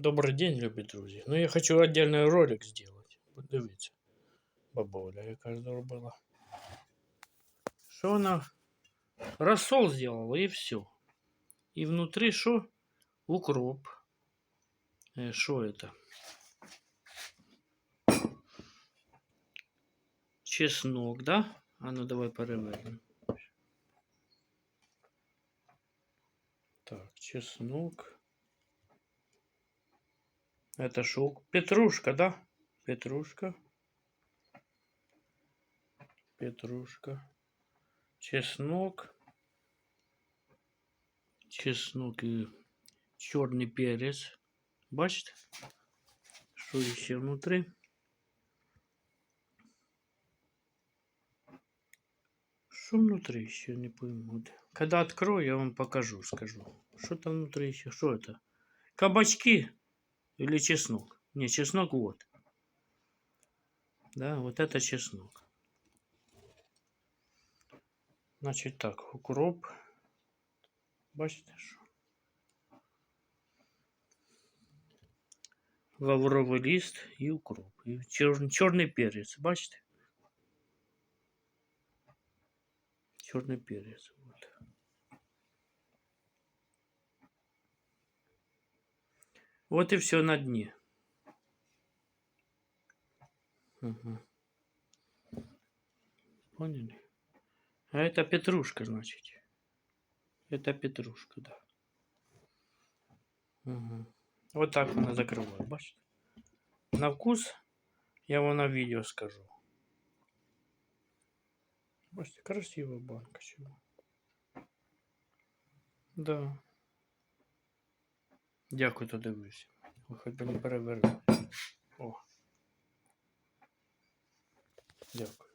Добрый день, любі друзі. Ну, я хочу отдельный ролик сделать. Подивіться. Бабуля, яка зробила. Що вона? Рассол сделала и все. И внутри что? Укроп. Э, Что это? Чеснок, да? А ну давай перевернем. Так, чеснок. Это шо? Петрушка, да? Петрушка. Петрушка. Чеснок. Чеснок и черный перец. Бачите? Что еще внутри? Что внутри еще не пойму. Когда открою, я вам покажу, скажу. Что там внутри еще? Что это? Кабачки или чеснок? Не, чеснок вот. Да, вот это чеснок. Значит так, укроп. Бачите, що? Лавровий лист і укроп. І чор, чорний перець, бачите? Чорний перець. Вот. Вот и все на дне. Ага. Поняли? А это петрушка, значит. Это петрушка, да. Ага. Вот так вона закриває, бачите? На вкус я вам на відео скажу. Бачите, красива банка чого. Да. Дякую, то дивився. Ви хоч би не перевернули. О. Дякую.